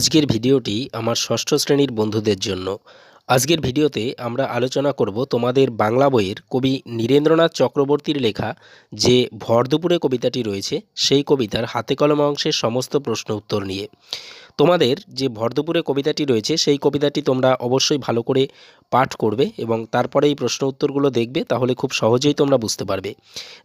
আজকের ভিডিওটি আমার ষষ্ঠ শ্রেণির বন্ধুদের জন্য। আজকের ভিডিওতে আমরা আলোচনা করব তোমাদের বাংলা বইয়ের কবি নীরেন্দ্রনাথ চক্রবর্তীর লেখা যে ভরদুপুরে কবিতাটি রয়েছে, সেই কবিতার হাতে কলম অংশের সমস্ত প্রশ্ন উত্তর নিয়ে। তোমাদের যে ভরদুপুরে কবিতাটি রয়েছে, সেই কবিতাটি তোমরা অবশ্যই ভালো করে পাঠ করবে এবং তারপরে এই প্রশ্ন উত্তরগুলো দেখবে, তাহলে খুব সহজেই তোমরা বুঝতে পারবে।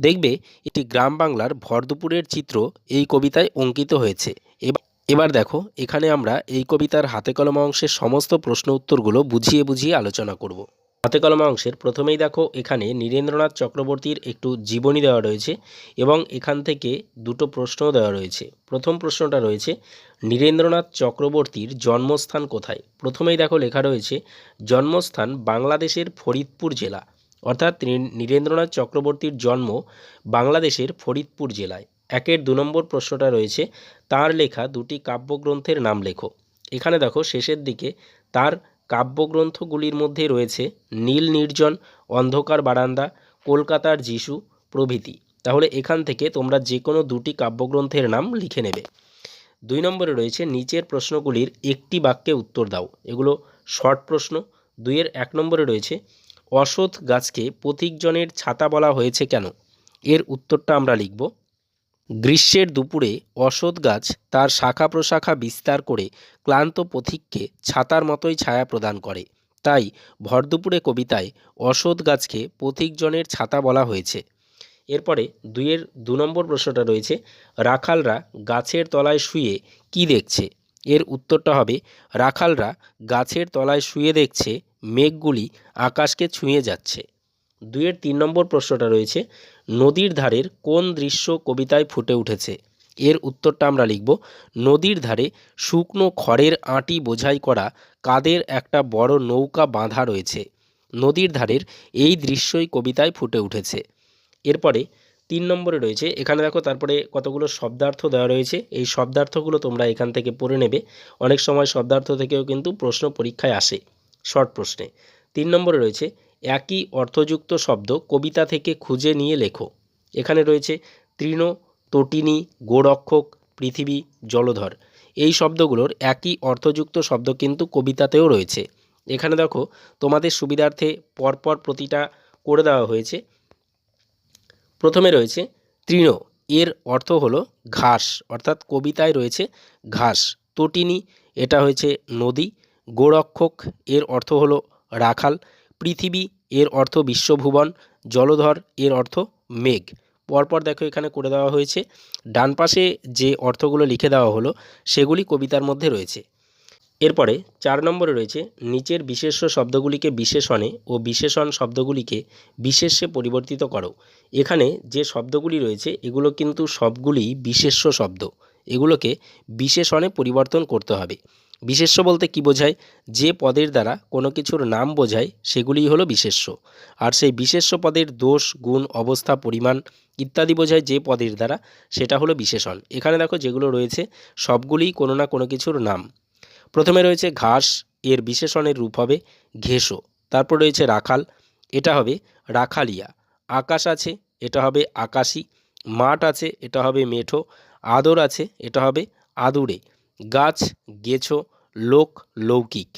দেখবে, এটি গ্রাম বাংলার ভরদুপুরের চিত্র এই কবিতায় অঙ্কিত হয়েছে। এবার এবার দেখো, এখানে আমরা এই কবিতার হাতে কলম অংশের সমস্ত প্রশ্ন উত্তরগুলো বুঝিয়ে বুঝিয়ে আলোচনা করব। হাতে কলম অংশের প্রথমেই দেখো, এখানে নীরেন্দ্রনাথ চক্রবর্তীর একটু জীবনী দেওয়া রয়েছে এবং এখান থেকে দুটো প্রশ্নও দেওয়া রয়েছে। প্রথম প্রশ্নটা রয়েছে, নীরেন্দ্রনাথ চক্রবর্তীর জন্মস্থান কোথায়? প্রথমেই দেখো লেখা রয়েছে, জন্মস্থান বাংলাদেশের ফরিদপুর জেলা। অর্থাৎ নীরেন্দ্রনাথ চক্রবর্তীর জন্ম বাংলাদেশের ফরিদপুর জেলায়। একের দু নম্বর প্রশ্নটা রয়েছে, তার লেখা দুটি কাব্যগ্রন্থের নাম লেখো। এখানে দেখো শেষের দিকে, তার কাব্যগ্রন্থগুলির মধ্যে রয়েছে নীল নির্জন, অন্ধকার বারান্দা, কলকাতার যিশু, প্রভৃতি। তাহলে এখান থেকে তোমরা যে কোনো দুটি কাব্যগ্রন্থের নাম লিখে নেবে। দুই নম্বরে রয়েছে নিচের প্রশ্নগুলির একটি বাক্যে উত্তর দাও। এগুলো শর্ট প্রশ্ন। দুইয়ের এক নম্বরে রয়েছে, অসৎ গাছকে পথিকজনের ছাতা বলা হয়েছে কেন? এর উত্তরটা আমরা লিখব। গ্রীষ্মের দুপুরে অসৎ গাছ তার শাখা প্রশাখা বিস্তার করে ক্লান্ত পথিককে ছাতার মতোই ছায়া প্রদান করে। তাই ভরদুপুরে কবিতায় অসৎ গাছকে পথিকজনের ছাতা বলা হয়েছে। এরপরে দুইয়ের দু নম্বর প্রশ্নটা রয়েছে, রাখালরা গাছের তলায় শুয়ে কি দেখছে? এর উত্তরটা হবে, রাখালরা গাছের তলায় শুয়ে দেখছে মেঘগুলি আকাশকে ছুঁয়ে যাচ্ছে। দুইয়ের তিন নম্বর প্রশ্নটা রয়েছে নদীর ধারের কোন দৃশ্য কবিতায় ফুটে উঠেছে? এর উত্তরটা আমরা লিখব, নদীর ধারে শুকনো খড়ের আঁটি বোঝাই করা কাদের একটা বড় নৌকা বাঁধা রয়েছে। নদীর ধারের এই দৃশ্যই কবিতায় ফুটে উঠেছে। এরপরে তিন নম্বরে রয়েছে, এখানে দেখো তারপরে কতগুলো শব্দার্থ দেওয়া রয়েছে। এই শব্দার্থগুলো তোমরা এখান থেকে পড়ে নেবে। অনেক সময় শব্দার্থ থেকেও কিন্তু প্রশ্ন পরীক্ষায় আসে, শর্ট প্রশ্নে। তিন নম্বরে রয়েছে একই অর্থযুক্ত শব্দ কবিতা থেকে খুঁজে নিয়ে লেখো। এখানে রয়েছে তৃণ তটিনী গোরক্ষক, পৃথিবী, জলধর। এই শব্দগুলোর একই অর্থযুক্ত শব্দ কিন্তু কবিতাতেও রয়েছে। এখানে দেখো, তোমাদের সুবিধার্থে পরপর প্রতিটা করে দেওয়া হয়েছে। প্রথমে রয়েছে তৃণ, এর অর্থ হলো ঘাস, অর্থাৎ কবিতায় রয়েছে ঘাস। তটিনী এটা হয়েছে নদী। গোরক্ষক, এর অর্থ হলো রাখাল। পৃথিবী, এর অর্থ বিশ্বভুবন, জলধর, এর অর্থ মেঘ। পরপর দেখো এখানে করে দেওয়া হয়েছে। ডান পাশে যে অর্থগুলো লিখে দেওয়া হলো, সেগুলি কবিতার মধ্যে রয়েছে। এরপরে চার নম্বরে রয়েছে, নিচের বিশেষ্য শব্দগুলিকে বিশেষণে ও বিশেষণ শব্দগুলিকে বিশেষ্যে পরিবর্তিত করো। এখানে যে শব্দগুলি রয়েছে, এগুলো কিন্তু সবগুলি বিশেষ্য শব্দ। এগুলোকে বিশেষণে পরিবর্তন করতে হবে। বিশেষ্য বলতে কি বোঝায়? যে পদের দ্বারা কোনো কিছুর নাম বোঝায়, সেগুলিই হলো বিশেষ্য। আর সেই বিশেষ্য পদের দোষ, গুণ, অবস্থা, পরিমাণ ইত্যাদি বোঝায় যে পদের দ্বারা, সেটা হলো বিশেষণ। এখানে দেখো যেগুলো রয়েছে, সবগুলিই কোনো না কোনো কিছুর নাম। প্রথমে রয়েছে ঘাস, এর বিশেষণের রূপ হবে ঘেঁষো। তারপর রয়েছে রাখাল, এটা হবে রাখালিয়া। আকাশ আছে, এটা হবে আকাশি। মাঠ আছে, এটা হবে মেঠো। আদর আছে, এটা হবে আদুরে। গাছ, গেছো লোক লৌকিক।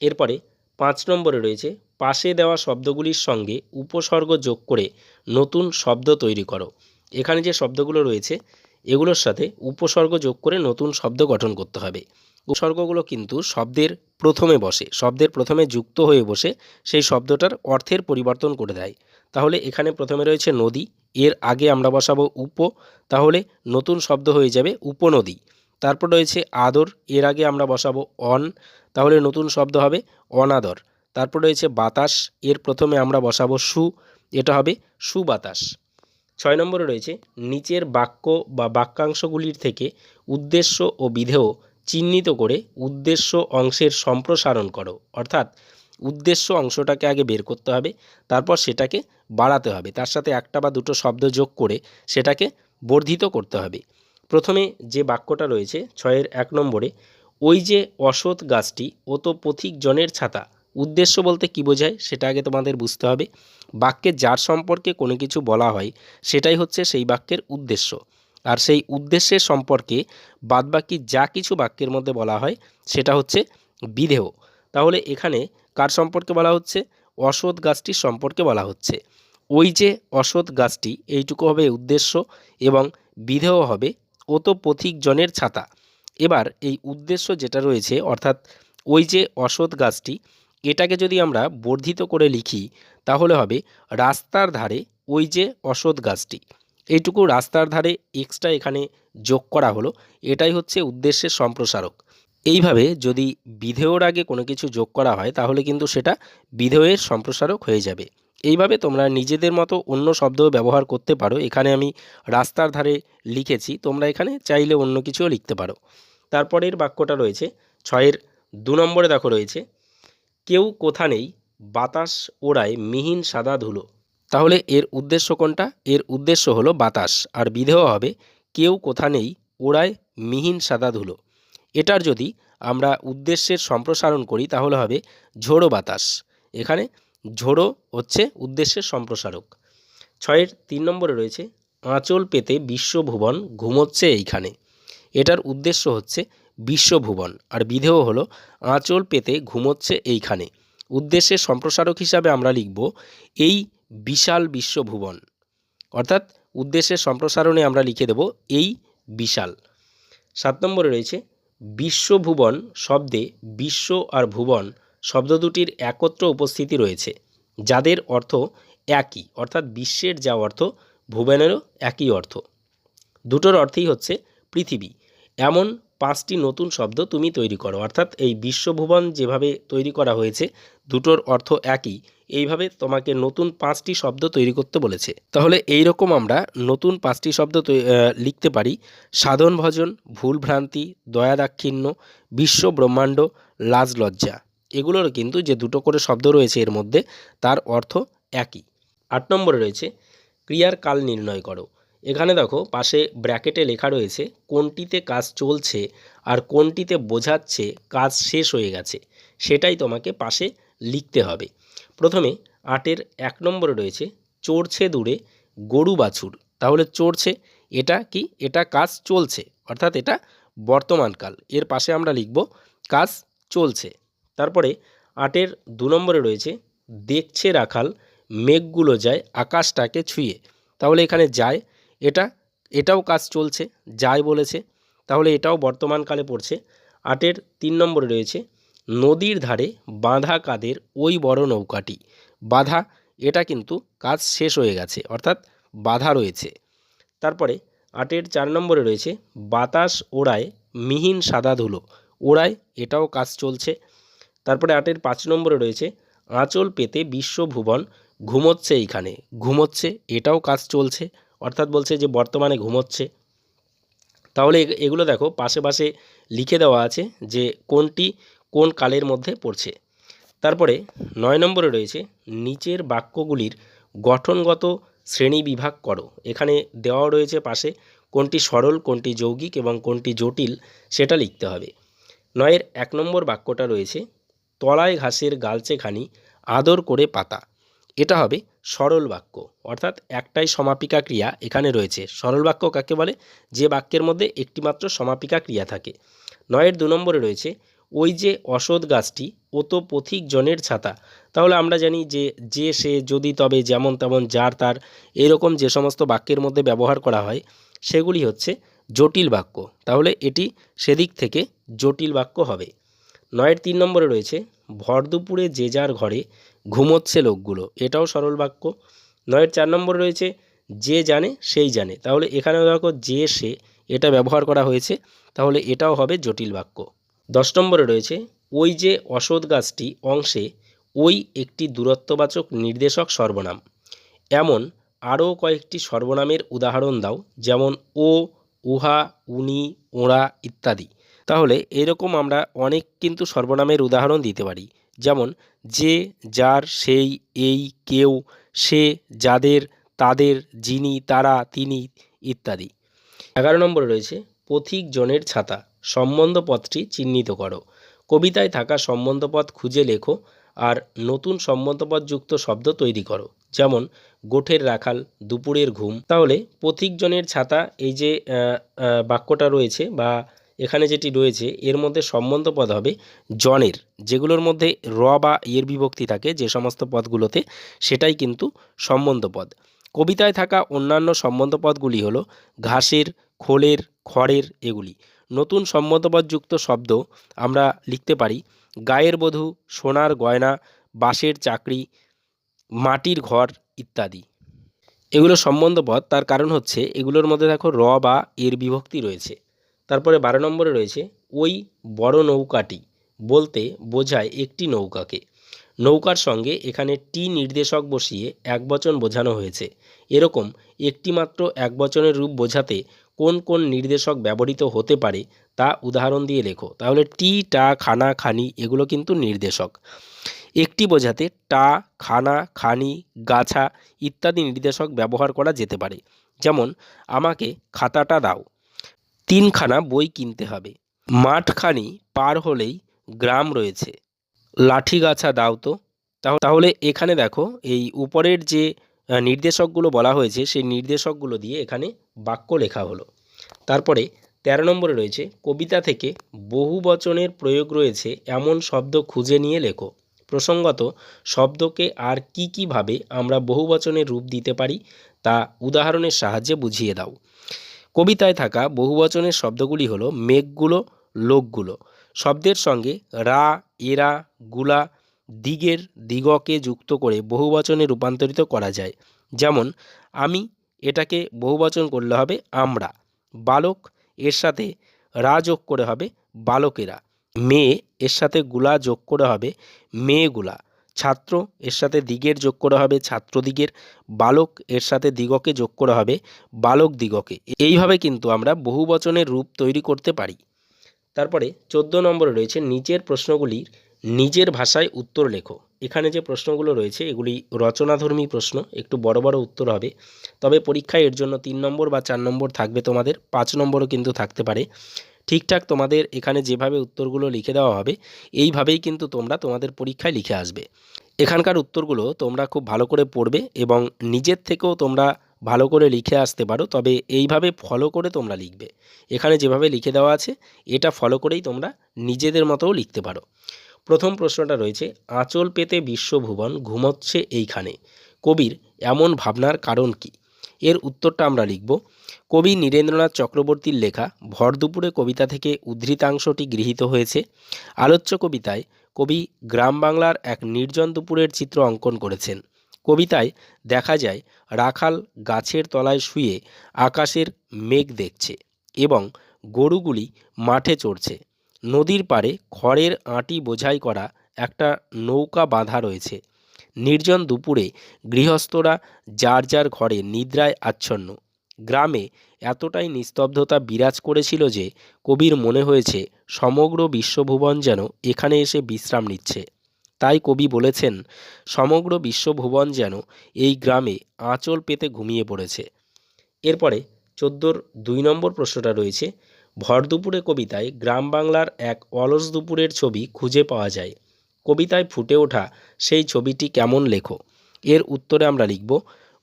এরপরে পাঁচ নম্বরে রয়েছে, পাশে দেওয়া শব্দগুলির সঙ্গে উপসর্গ যোগ করে নতুন শব্দ তৈরি করো। এখানে যে শব্দগুলো রয়েছে, এগুলোর সাথে উপসর্গ যোগ করে নতুন শব্দ গঠন করতে হবে। উপসর্গগুলো কিন্তু শব্দের প্রথমে বসে, শব্দের প্রথমে যুক্ত হয়ে বসে সেই শব্দটার অর্থের পরিবর্তন করে দেয়। তাহলে এখানে প্রথমে রয়েছে নদী, এর আগে আমরা বসাবো উপ, তাহলে নতুন শব্দ হয়ে যাবে উপনদী। তারপর রয়েছে আদর, এর আগে আমরা বসাবো অন, তাহলে নতুন শব্দ হবে অনাদর। তারপর রয়েছে বাতাস, এর প্রথমে আমরা বসাবো সু, এটা হবে সুবাতাস। ছয় নম্বরে রয়েছে, নিচের বাক্য বা বাক্যাংশগুলির থেকে উদ্দেশ্য ও বিধেয় চিহ্নিত করে উদ্দেশ্য অংশের সম্প্রসারণ করো। অর্থাৎ উদ্দেশ্য অংশটাকে আগে বের করতে হবে, তারপর সেটাকে বাড়াতে হবে। তার সাথে একটা বা দুটো শব্দ যোগ করে সেটাকে বর্ধিত করতে হবে। প্রথমে যে বাক্যটা রয়েছে ছয়ের এক নম্বরে, ওই যে অসৎ গাছটি, ও তো পথিক জনের ছাতা। উদ্দেশ্য বলতে কী বোঝায় সেটা আগে তোমাদের বুঝতে হবে। বাক্যে যার সম্পর্কে কোনো কিছু বলা হয়, সেটাই হচ্ছে সেই বাক্যের উদ্দেশ্য। আর সেই উদ্দেশ্যের সম্পর্কে বাদবাকি যা কিছু বাক্যের মধ্যে বলা হয়, সেটা হচ্ছে বিধেয়। তাহলে এখানে কার সম্পর্কে বলা হচ্ছে? অসৎ গাছটির সম্পর্কে বলা হচ্ছে। ওই যে অসৎ গাছটি, এইটুকু হবে উদ্দেশ্য এবং বিধেয় হবে ও তো পথিক জনের ছাতা। এবার এই উদ্দেশ্য যেটা রয়েছে, অর্থাৎ ওই যে অসৎ গাছটি, এটাকে যদি আমরা বর্ধিত করে লিখি, তাহলে হবে রাস্তার ধারে ওই যে অসৎ গাছটি। এইটুকু রাস্তার ধারে এক্সট্রা এখানে যোগ করা হলো, এটাই হচ্ছে উদ্দেশ্যের সম্প্রসারক। এইভাবে যদি বিধেয়র আগে কোনো কিছু যোগ করা হয়, তাহলে কিন্তু সেটা বিধেয়ের সম্প্রসারক হয়ে যাবে। এইভাবে তোমরা নিজেদের মতো অন্য শব্দও ব্যবহার করতে পারো। এখানে আমি রাস্তার ধারে লিখেছি, তোমরা এখানে চাইলে অন্য কিছুও লিখতে পারো। তারপরের বাক্যটা রয়েছে, ছয়ের দু নম্বরে দেখো রয়েছে, কেউ কোথা নেই, বাতাস ওড়ায় মিহিন সাদা ধুলো। তাহলে এর উদ্দেশ্য কোনটা? এর উদ্দেশ্য হলো বাতাস, আর বিধেয় হবে, কেউ কোথা নেই, ওড়ায় মিহিন সাদা ধুলো। এটার যদি আমরা উদ্দেশ্যের সম্প্রসারণ করি, তাহলে হবে ঝোড়ো বাতাস। এখানে ঝোড়ো হচ্ছে উদ্দেশ্যের সম্প্রসারক। ছয়ের তিন নম্বরে রয়েছে, আঁচল পেতে বিশ্বভুবন ঘুমোচ্ছে এইখানে। এটার উদ্দেশ্য হচ্ছে বিশ্বভুবন, আর বিধেয় হলো আঁচল পেতে ঘুমোচ্ছে এইখানে। উদ্দেশ্যের সম্প্রসারক হিসাবে আমরা লিখব এই বিশাল বিশ্বভুবন। অর্থাৎ উদ্দেশ্যের সম্প্রসারণে আমরা লিখে দেব এই বিশাল। সাত নম্বরে রয়েছে, বিশ্বভুবন শব্দে বিশ্ব আর ভুবন শব্দ দুটির একত্র উপস্থিতি রয়েছে, যাদের অর্থ একই, অর্থাৎ বিশ্বের যা অর্থ, ভুবনেরও একই অর্থ। দুটোর অর্থই হচ্ছে পৃথিবী। এমন পাঁচটি নতুন শব্দ তুমি তৈরি করো, অর্থাৎ এই বিশ্বভুবন যেভাবে তৈরি করা হয়েছে, দুটোর অর্থ একই, এইভাবে তোমাকে নতুন পাঁচটি শব্দ তৈরি করতে বলেছে। তাহলে এই রকম আমরা নতুন পাঁচটি শব্দ লিখতে পারি, সাধন ভজন, ভুল ভ্রান্তি, দয়া দাক্ষিণ্য, বিশ্ব ব্রহ্মাণ্ড, লাজ লজ্জা। এগুলোর কিন্তু যে দুটো করে শব্দ রয়েছে এর মধ্যে, তার অর্থ একই। আট নম্বরে রয়েছে, ক্রিয়ার কাল নির্ণয় করো। এখানে দেখো, পাশে ব্র্যাকেটে লেখা রয়েছে, কোনটিতে কাজ চলছে আর কোনটিতে বোঝাচ্ছে কাজ শেষ হয়ে গেছে, সেটাই তোমাকে পাশে লিখতে হবে। প্রথমে, আটের এক নম্বরে রয়েছে, চড়ছে দূরে গরু বাছুর। তাহলে চড়ছে, এটা কি? এটা কাজ চলছে, অর্থাৎ এটা বর্তমানকাল এর পাশে আমরা লিখব, কাজ চলছে। তারপরে আটের দু নম্বরে রয়েছে, দেখছে রাখাল, মেঘগুলো যায়, আকাশটাকে ছুঁয়ে। তাহলে এখানে যায়, এটা, এটাও কাজ চলছে, যায় বলেছে। তাহলে এটাও বর্তমানকালে পড়ছে। আটের তিন নম্বরে রয়েছে, নদীর ধারে বাঁধা কাদের ওই বড় নৌকাটি। বাধা, এটা কিন্তু কাজ শেষ হয়ে গেছে, অর্থাৎ বাধা রয়েছে। তারপরে আটের চার নম্বরে রয়েছে, বাতাস ওড়ায় মিহিন সাদা ধুলো। ওড়ায়, এটাও কাজ চলছে। তারপরে আটের পাঁচ নম্বরে রয়েছে, আঁচল পেতে বিশ্বভুবন ঘুমোচ্ছে এইখানে। ঘুমোচ্ছে, এটাও কাজ চলছে, অর্থাৎ বলছে যে বর্তমানে ঘুমোচ্ছে। তাহলে এগুলো দেখো, পাশে পাশে লিখে দেওয়া আছে যে কোনটি কোন কালের মধ্যে পড়ছে। তারপরে নয় নম্বরে রয়েছে, নিচের বাক্যগুলির গঠনগত শ্রেণি বিভাগ করো। এখানে দেওয়া রয়েছে পাশে কোনটি সরল, কোনটি যৌগিক এবং কোনটি জটিল, সেটা লিখতে হবে। নয়ের এক নম্বর বাক্যটা রয়েছে তলায় ঘাসের গালচে খানি আদর করে পাতা। এটা হবে সরল বাক্য। অর্থাৎ একটাই সমাপিকা ক্রিয়া এখানে রয়েছে। সরল বাক্য কাকে বলে? যে বাক্যের মধ্যে একটিমাত্র সমাপিকা ক্রিয়া থাকে। নয়ের দু নম্বরে রয়েছে, ওই যে অসৎ গাছটি, ও তো পথিক জনের ছাতা। তাহলে আমরা জানি যে যে সে যদি তবে যেমন তেমন যার তার, এরকম যে সমস্ত বাক্যের মধ্যে ব্যবহার করা হয়, সেগুলি হচ্ছে জটিল বাক্য। তাহলে এটি সেদিক থেকে জটিল বাক্য হবে। নয়ের তিন নম্বরে রয়েছে ভর দুপুরে যে যার ঘরে ঘুমোচ্ছে লোকগুলো। এটাও সরল বাক্য। নয়ের চার নম্বরে রয়েছে, যে জানে, সেই জানে। তাহলে এখানে দেখো, যে, সে, এটা ব্যবহার করা হয়েছে। তাহলে এটাও হবে জটিল বাক্য। দশ নম্বরে রয়েছে, ওই যে অসৎ গাছটি অংশে, ওই একটি দূরত্ববাচক নির্দেশক সর্বনাম। এমন আরও কয়েকটি সর্বনামের উদাহরণ দাও, যেমন, ও, উহা, উনি, ওরা, ইত্যাদি। তাহলে এরকম আমরা অনেক কিন্তু সর্বনামের উদাহরণ দিতে পারি। যেমন, যে, যার, সেই, এই, কেউ, সে, যাদের, তাদের, যিনি, তারা, তিনি ইত্যাদি। এগারো নম্বরে রয়েছে, পথিক জনের ছাতা সম্বন্ধপদটি চিহ্নিত করো। কবিতায় থাকা সম্বন্ধপদ খুঁজে লেখো আর নতুন সম্বন্ধপদযুক্ত শব্দ তৈরি করো। যেমন, গোঠের রাখাল, দুপুরের ঘুম। তাহলে পথিকজনের ছাতা, এই যে বাক্যটা রয়েছে বা এখানে যেটি রয়েছে, এর মধ্যে সম্বন্ধ পদ হবে জনের, যেগুলোর মধ্যে র বা এর বিভক্তি থাকে, যে সমস্ত পদগুলোতে সেটাই কিন্তু সম্বন্ধ পদ। কবিতায় থাকা অন্যান্য সম্বন্ধ পদগুলি হলো ঘাসের, খোলের, খড়ের এগুলি। নতুন সম্বন্ধপদযুক্ত শব্দ আমরা লিখতে পারি, গায়ের বধূ, সোনার গয়না, বাঁশের চাকরি, মাটির ঘর ইত্যাদি। এগুলো সম্বন্ধপদ তার কারণ হচ্ছে এগুলোর মধ্যে দেখো র বা এর বিভক্তি রয়েছে। তারপরে বারো নম্বরে রয়েছে, ওই বড় নৌকাটি বলতে বোঝায় একটি নৌকাকে। নৌকার সঙ্গে এখানে টি নির্দেশক বসিয়ে একবচন বোঝানো হয়েছে। এরকম একটিমাত্র একবচনের রূপ বোঝাতে কোন কোন নির্দেশক ব্যবহৃত হতে পারে তা উদাহরণ দিয়ে লেখো। তাহলে টি টা, খানা, খানি এগুলো কিন্তু নির্দেশক। একটি বোঝাতে টা, খানা, খানি, গাছা ইত্যাদি নির্দেশক ব্যবহার করা যেতে পারে। যেমন, আমাকে খাতাটা দাও। তিনখানা বই কিনতে হবে। মাঠখানি পার হলেই গ্রাম রয়েছে। লাঠি গাছা দাও তো। তাহ- তাহলে এখানে দেখো, এই উপরের যে নির্দেশকগুলো বলা হয়েছে, সেই নির্দেশকগুলো দিয়ে এখানে বাক্য লেখা হলো। তারপরে তেরো নম্বরে রয়েছে, কবিতা থেকে বহু বচনের প্রয়োগ রয়েছে, এমন শব্দ খুঁজে নিয়ে লেখো। প্রসঙ্গত, শব্দকে আর কি কীভাবে আমরা বহুবচনের রূপ দিতে পারি, তা উদাহরণের সাহায্যে বুঝিয়ে দাও। কবিতায় থাকা বহুবচনের শব্দগুলি হলো মেঘগুলো, লোকগুলো। শব্দের সঙ্গে রা, এরা, গুলা, দিগের, দিগকে যুক্ত করে বহুবচনে রূপান্তরিত করা যায়। যেমন, আমি এটাকে বহুবচন করলে হবে আমরা। বালক এর সাথে রা যোগ করে হবে বালকেরা। মেয়ে এর সাথে গুলা যোগ করে হবে মেয়েগুলা। ছাত্র, এর সাথে দিগের যোগ করা হবে ছাত্রদিগের, বালক, এর সাথে দিগকে যোগ করা হবে বালক দিগকে এইভাবে কিন্তু আমরা বহুবচনের রূপ তৈরি করতে পারি। তারপরে চোদ্দ নম্বরে রয়েছে নিচের প্রশ্নগুলির নিজের ভাষায় উত্তর লেখো। এখানে যে প্রশ্নগুলো রয়েছে, এগুলি রচনাধর্মী প্রশ্ন, একটু বড় বড় উত্তর হবে। তবে পরীক্ষায় এর জন্য তিন নম্বর বা চার নম্বর থাকবে তোমাদের, পাঁচ নম্বরও কিন্তু থাকতে পারে। ঠিকঠাক তোমাদের এখানে যেভাবে উত্তরগুলো লিখে দেওয়া হবে, এইভাবেই কিন্তু তোমরা তোমাদের পরীক্ষায় লিখে আসবে। এখানকার উত্তরগুলো তোমরা খুব ভালো করে পড়বে এবং নিজের থেকেও তোমরা ভালো করে লিখে আসতে পারো, তবে এইভাবে ফলো করে তোমরা লিখবে। এখানে যেভাবে লিখে দেওয়া আছে, এটা ফলো করেই তোমরা নিজেদের মতোও লিখতে পারো। প্রথম প্রশ্নটা রয়েছে, আঁচল পেতে বিশ্বভুবন ঘুমোচ্ছে এইখানে। কবির, এমন ভাবনার কারণ কি? এর উত্তরটা আমরা লিখব। কবি নীরেন্দ্রনাথ চক্রবর্তীর লেখা ভরদুপুরে কবিতা থেকে উদ্ধৃতাংশটি গৃহীত হয়েছে। আলোচ্য কবিতায় কবি গ্রাম বাংলার এক নির্জন দুপুরের চিত্র অঙ্কন করেছেন। কবিতায় দেখা যায়, রাখাল গাছের তলায় শুয়ে আকাশের মেঘ দেখছে এবং গরুগুলি মাঠে চড়ছে। নদীর পাড়ে খড়ের আঁটি বোঝাই করা একটা নৌকা বাঁধা রয়েছে। নির্জন দুপুরে গৃহস্থরা যার যার ঘরে নিদ্রায় আচ্ছন্ন। গ্রামে এতটাই নিস্তব্ধতা বিরাজ করেছিল যে কবির মনে হয়েছে, সমগ্র বিশ্বভুবন যেন এখানে এসে বিশ্রাম নিচ্ছে। তাই কবি বলেছেন, সমগ্র বিশ্বভুবন যেন এই গ্রামে আঁচল পেতে ঘুমিয়ে পড়েছে। এরপরে চোদ্দোর দুই নম্বর প্রশ্নটা রয়েছে, ভর দুপুরে কবিতায় গ্রাম বাংলার এক অলস দুপুরের ছবি খুঁজে পাওয়া যায়। কবিতায় ফুটে ওঠা সেই ছবিটি কেমন লেখো? এর উত্তরে আমরা লিখব,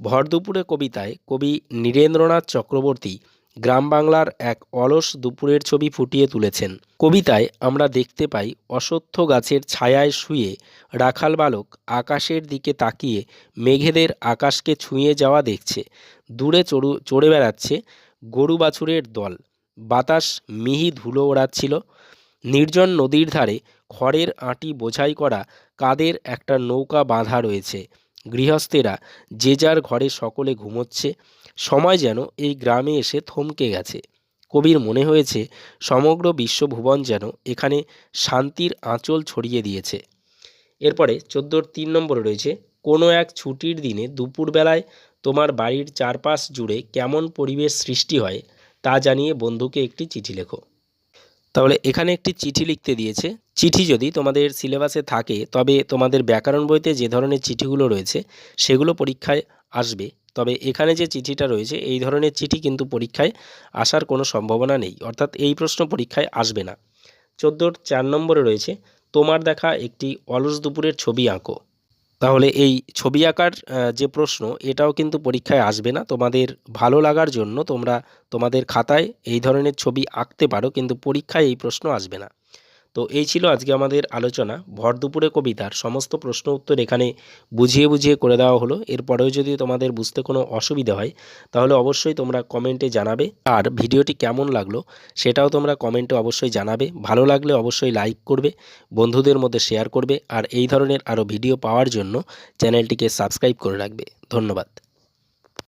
ভর দুপুরে কবিতায় কবি নীরেন্দ্রনাথ চক্রবর্তী গ্রাম বাংলার এক অলস দুপুরের ছবি ফুটিয়ে তুলেছেন। কবিতায় আমরা দেখতে পাই অশ্বত্থ গাছের ছায়ায় শুয়ে রাখাল বালক আকাশের দিকে তাকিয়ে মেঘেদের আকাশকে ছুঁয়ে যাওয়া দেখছে। দূরে চড়ু, চড়ে বেড়াচ্ছে গরু বাছুরের দল। বাতাস মিহি ধুলো ওড়াচ্ছিল। নির্জন নদীর ধারে খড়ের আঁটি বোঝাই করা কাদের একটা নৌকা বাঁধা রয়েছে। গৃহস্থেরা যে যার ঘরে সকলে ঘুমোচ্ছে, সময় যেন এই গ্রামে এসে থমকে গেছে। কবির মনে হয়েছে, সমগ্র বিশ্বভুবন যেন এখানে শান্তির আঁচল ছড়িয়ে দিয়েছে। এরপরে চোদ্দোর তিন নম্বরে রয়েছে, কোনো এক ছুটির দিনে দুপুরবেলায় তোমার বাড়ির চারপাশ জুড়ে কেমন পরিবেশ সৃষ্টি হয় তা জানিয়ে বন্ধুকে একটি চিঠি লেখো। তাহলে এখানে একটি চিঠি লিখতে দিয়েছে। চিঠি যদি তোমাদের সিলেবাসে থাকে, তবে তোমাদের ব্যাকরণ বইতে যে ধরনের চিঠিগুলো রয়েছে, সেগুলো পরীক্ষায় আসবে। তবে এখানে যে চিঠিটা রয়েছে, এই ধরনের চিঠি কিন্তু পরীক্ষায় আসার কোনো সম্ভাবনা নেই। অর্থাৎ এই প্রশ্ন পরীক্ষায় আসবে না। চোদ্দোর চার নম্বরে রয়েছে, তোমার দেখা একটি অলস দুপুরের ছবি আঁকো। তাহলে এই ছবি আঁকার যে প্রশ্ন, এটাও কিন্তু পরীক্ষায় আসবে না। তোমাদের ভালো লাগার জন্য তোমরা তোমাদের খাতায় এই ধরনের ছবি আঁকতে পারো, কিন্তু পরীক্ষায় এই প্রশ্ন আসবে না। তো এই ছিল আজকে আমাদের আলোচনা। ভর দুপুরে কবিতার সমস্ত প্রশ্ন উত্তর এখানে বুঝিয়ে বুঝিয়ে করে দেওয়া হলো। এরপরেও যদি তোমাদের বুঝতে কোনো অসুবিধা হয়, তাহলে অবশ্যই তোমরা কমেন্টে জানাবে। আর ভিডিওটি কেমন লাগল সেটাও তোমরা কমেন্টে অবশ্যই জানাবে। ভালো লাগলে অবশ্যই লাইক করবে, বন্ধুদের মধ্যে শেয়ার করবে। আর এই ধরনের আরও ভিডিও পাওয়ার জন্য চ্যানেলটিকে সাবস্ক্রাইব করে রাখবে। ধন্যবাদ।